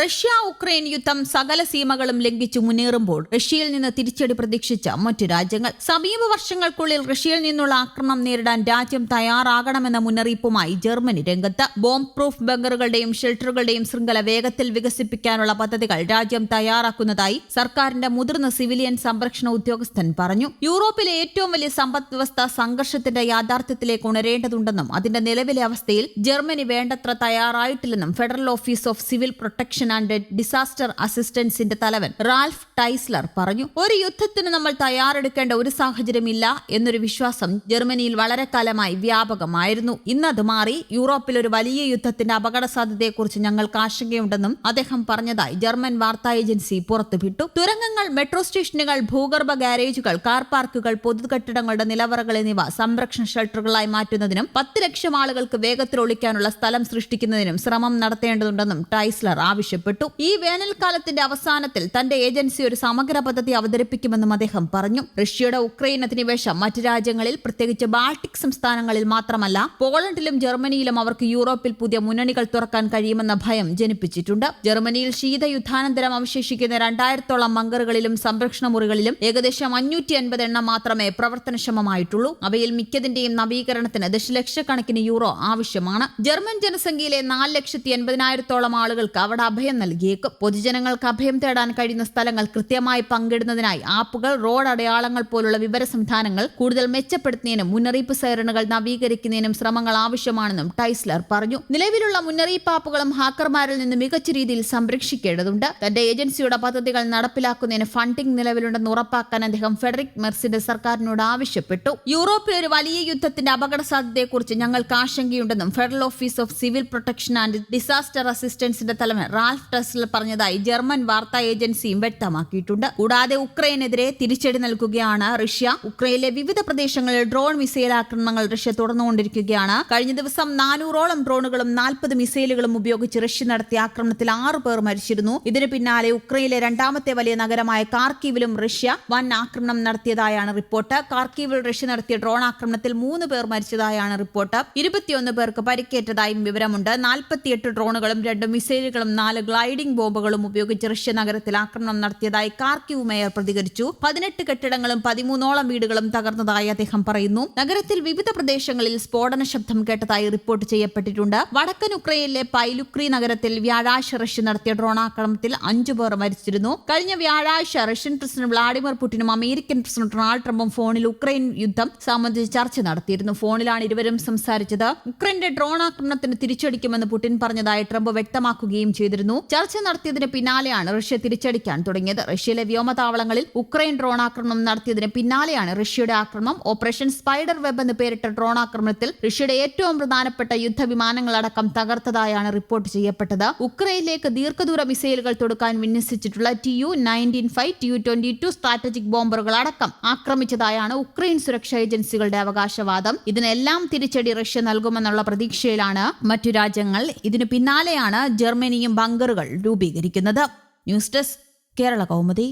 Russia Ukraine യുദ്ധം സകല സീമകളും ലംഘിച്ചു മുന്നേറുമ്പോൾ റഷ്യയിൽ നിന്ന് തിരിച്ചടി പ്രതീക്ഷിച്ച മറ്റു രാജ്യങ്ങൾ സമീപ വർഷങ്ങൾക്കുള്ളിൽ റഷ്യയിൽ നിന്നുള്ള ആക്രമണം നേരിടാൻ രാജ്യം തയ്യാറാകണമെന്ന മുന്നറിയിപ്പുമായി ജർമ്മനി രംഗത്ത് ബോംബ് പ്രൂഫ് ബങ്കറുകളുടെയും ഷെൽട്ടറുകളുടെയും ശൃംഖല വേഗത്തിൽ വികസിപ്പിക്കാനുള്ള പദ്ധതികൾ രാജ്യം തയ്യാറാക്കുന്നതായി സർക്കാരിന്റെ മുതിർന്ന സിവിലിയൻ സംരക്ഷണ ഉദ്യോഗസ്ഥൻ പറഞ്ഞു. യൂറോപ്പിലെ ഏറ്റവും വലിയ സമ്പദ് വ്യവസ്ഥ സംഘർഷത്തിന്റെ യാഥാർത്ഥ്യത്തിലേക്ക് ഉണരേണ്ടതുണ്ടെന്നും അതിന്റെ നിലവിലെ അവസ്ഥയിൽ ജർമ്മനി വേണ്ടത്ര തയ്യാറായിട്ടില്ലെന്നും federal office of civil protection and disaster അസിസ്റ്റൻസിന്റെ തലവൻ റാൽഫ് ടൈസ്ലർ പറഞ്ഞു ഒരു യുദ്ധത്തിന് നമ്മൾ തയ്യാറെടുക്കേണ്ട ഒരു സാഹചര്യമില്ല എന്നൊരു വിശ്വാസം ജർമ്മനിയിൽ വളരെ കാലമായി വ്യാപകമായിരുന്നു. ഇന്നത് മാറി യൂറോപ്പിൽ ഒരു വലിയ യുദ്ധത്തിന്റെ അപകട സാധ്യതയെക്കുറിച്ച് ഞങ്ങൾക്ക് ആശങ്കയുണ്ടെന്നും അദ്ദേഹം പറഞ്ഞതായി ജർമ്മൻ വാർത്താ ഏജൻസി പുറത്തുവിട്ടു. തുരങ്കങ്ങൾ മെട്രോ സ്റ്റേഷനുകൾ ഭൂഗർഭ ഗാരേജുകൾ കാർ പാർക്കുകൾ പൊതു കെട്ടിടങ്ങളുടെ നിലവറകൾ എന്നിവ സംരക്ഷണ ഷെൽട്ടറുകളായി മാറ്റുന്നതിനും പത്ത് ലക്ഷം ആളുകൾക്ക് വേഗത്തിൽ ഒളിക്കാനുള്ള സ്ഥലം സൃഷ്ടിക്കുന്നതിനും ശ്രമം നടത്തേണ്ടതുണ്ടെന്നും ടൈസ്ലർ ആവശ്യപ്പെട്ടു. ഈ വേനൽക്കാലത്തിന്റെ അവസാനത്തിൽ തന്റെ ഏജൻസി ഒരു സമഗ്ര പദ്ധതി അവതരിപ്പിക്കുമെന്നും അദ്ദേഹം പറഞ്ഞു. റഷ്യയുടെ ഉക്രൈൻ അധിനിവേശം മറ്റ് രാജ്യങ്ങളിൽ പ്രത്യേകിച്ച് ബാൾട്ടിക് സംസ്ഥാനങ്ങളിൽ മാത്രമല്ല പോളണ്ടിലും ജർമ്മനിയിലും അവർക്ക് യൂറോപ്പിൽ പുതിയ മുന്നണികൾ തുറക്കാൻ കഴിയുമെന്ന ഭയം ജനിപ്പിച്ചിട്ടുണ്ട്. ജർമ്മനിയിൽ ശീതയുദ്ധാനന്തരം അവശേഷിക്കുന്ന രണ്ടായിരത്തോളം ബങ്കറുകളിലും സംരക്ഷണ മുറികളിലും ഏകദേശം അഞ്ഞൂറ്റി അൻപത് എണ്ണം മാത്രമേ പ്രവർത്തനക്ഷമമായിട്ടുള്ളൂ. അവയിൽ മിക്കതിന്റെയും നവീകരണത്തിന് ദശലക്ഷക്കണക്കിന് യൂറോ ആവശ്യമാണ്. ജർമ്മൻ ജനസംഖ്യയിലെ നാല് ലക്ഷത്തി എൺപതിനായിരത്തോളം ആളുകൾക്ക് അവിടെ അഭയം നൽകിയേക്കും. പൊതുജനങ്ങൾക്ക് അഭയം തേടാൻ കഴിയുന്ന സ്ഥലങ്ങൾ കൃത്യമായി പങ്കിടുന്നതിനായി ആപ്പുകൾ റോഡ് അടയാളങ്ങൾ പോലുള്ള വിവര സംവിധാനങ്ങൾ കൂടുതൽ മെച്ചപ്പെടുത്തുന്നതിനും മുന്നറിയിപ്പ് സൈറണുകൾ നവീകരിക്കുന്നതിനും ശ്രമങ്ങൾ ആവശ്യമാണെന്നും ടൈസ്ലർ പറഞ്ഞു. നിലവിലുള്ള മുന്നറിയിപ്പ് ആപ്പുകളും ഹാക്കർമാരിൽ നിന്ന് മികച്ച രീതിയിൽ സംരക്ഷിക്കേണ്ടതുണ്ട്. തന്റെ ഏജൻസിയുടെ പദ്ധതികൾ നടപ്പിലാക്കുന്നതിന് ഫണ്ടിംഗ് നിലവിലുണ്ടെന്ന് ഉറപ്പാക്കാൻ അദ്ദേഹം ഫെഡറിക് മെർസിന്റെ സർക്കാരിനോട് ആവശ്യപ്പെട്ടു. യൂറോപ്പിൽ ഒരു വലിയ യുദ്ധത്തിന്റെ അപകട സാധ്യതയെക്കുറിച്ച് ഞങ്ങൾക്ക് ആശങ്കയുണ്ടെന്നും federal office of civil protection and disaster അസിസ്റ്റൻസിന്റെ തലവൻ റാൽഫ് ടെസ്ലർ പറഞ്ഞതായി ജർമ്മൻ വാർത്താ ഏജൻസിയും വ്യക്തമാക്കിയിട്ടുണ്ട്. കൂടാതെ ഉക്രൈനെതിരെ തിരിച്ചടി നൽകുകയാണ് റഷ്യ. ഉക്രൈനിലെ വിവിധ പ്രദേശങ്ങളിൽ ഡ്രോൺ മിസൈൽ ആക്രമണങ്ങൾ റഷ്യ തുടർന്നുകൊണ്ടിരിക്കുകയാണ്. കഴിഞ്ഞ ദിവസം നാനൂറോളം ഡ്രോണുകളും നാൽപ്പത് മിസൈലുകളും ഉപയോഗിച്ച് റഷ്യ നടത്തിയ ആക്രമണത്തിൽ ആറ് പേർ മരിച്ചിരുന്നു. ഇതിന് പിന്നാലെ ഉക്രൈനിലെ രണ്ടാമത്തെ വലിയ നഗരമായ കാർക്കീവിലും റഷ്യ വൻ ആക്രമണം നടത്തിയതായാണ് റിപ്പോർട്ട്. കാർക്കീവിൽ റഷ്യ നടത്തിയ ഡ്രോൺ ആക്രമണത്തിൽ മൂന്ന് പേർ മരിച്ചതായാണ് റിപ്പോർട്ട്. ഇരുപത്തിയൊന്ന് പേർക്ക് പരിക്കേറ്റതായും വിവരമുണ്ട്. നാൽപ്പത്തിയെട്ട് ഡ്രോണുകളും രണ്ട് മിസൈലുകളും നാല് ഗ്ലൈഡിംഗ് ബോംബുകളും ഉപയോഗിച്ച് റഷ്യ നഗരത്തിൽ ആക്രമണം നടത്തിയതായി കാർക്കിവ് മേയർ പ്രതികരിച്ചു. പതിനെട്ട് കെട്ടിടങ്ങളും പതിമൂന്നോളം വീടുകളും തകർന്നതായി അദ്ദേഹം പറയുന്നു. നഗരത്തിൽ വിവിധ പ്രദേശങ്ങളിൽ സ്ഫോടന ശബ്ദം കേട്ടതായി റിപ്പോർട്ട് ചെയ്യപ്പെട്ടിട്ടുണ്ട്. വടക്കൻ ഉക്രൈനിലെ പൈലുക്രി നഗരത്തിൽ വ്യാഴാഴ്ച റഷ്യ നടത്തിയ ഡ്രോൺ ആക്രമണത്തിൽ അഞ്ചു പേർ മരിച്ചിരുന്നു. കഴിഞ്ഞ വ്യാഴാഴ്ച റഷ്യൻ പ്രസിഡന്റ് വ്ളാഡിമിർ പുടിനും അമേരിക്കൻ പ്രസിഡന്റ് ഡൊണാൾഡ് ട്രംപും ഫോണിൽ ഉക്രൈൻ യുദ്ധം സംബന്ധിച്ച് ചർച്ച നടത്തിയിരുന്നു. ഫോണിലാണ് ഇരുവരും സംസാരിച്ചത്. ഉക്രൈന്റെ ഡ്രോൺ ആക്രമണത്തിന് തിരിച്ചടിക്കുമെന്ന് പുടിൻ പറഞ്ഞതായി ട്രംപ് വ്യക്തമാക്കുകയും ചെയ്തിരുന്നു. ചർച്ച നടത്തിയതിന് പിന്നാലെയാണ് റഷ്യ തിരിച്ചടിക്കാൻ തുടങ്ങിയത്. റഷ്യയിലെ വ്യോമതാവളങ്ങളിൽ ഉക്രൈൻ ഡ്രോൺ ആക്രമണം നടത്തിയതിന് പിന്നാലെയാണ് റഷ്യയുടെ ആക്രമണം ഓപ്പറേഷൻ സ്പൈഡർ വെബ് എന്ന് പേരിട്ട ഡ്രോൺ ആക്രമണത്തിൽ റഷ്യയുടെ ഏറ്റവും പ്രധാനപ്പെട്ട യുദ്ധവിമാനങ്ങളടക്കം തകർത്തതായാണ് റിപ്പോർട്ട് ചെയ്യപ്പെട്ടത്. ഉക്രൈനിലേക്ക് ദീർഘദൂര മിസൈലുകൾ തൊടുക്കാൻ വിന്യസിച്ചിട്ടുള്ള T U nineteen five T U twenty two strategic ബോംബറുകൾ അടക്കം ആക്രമിച്ചതായാണ് ഉക്രൈൻ സുരക്ഷാ ഏജൻസികളുടെ അവകാശവാദം. ഇതിനെല്ലാം തിരിച്ചടി റഷ്യ നൽകുമെന്നുള്ള പ്രതീക്ഷയിലാണ് മറ്റു രാജ്യങ്ങൾ. ഇതിനു പിന്നാലെയാണ് ജർമ്മനിയും ബങ്കറുകൾ രൂപീകരിക്കുന്നത്. News desk Kerala Kaumudi.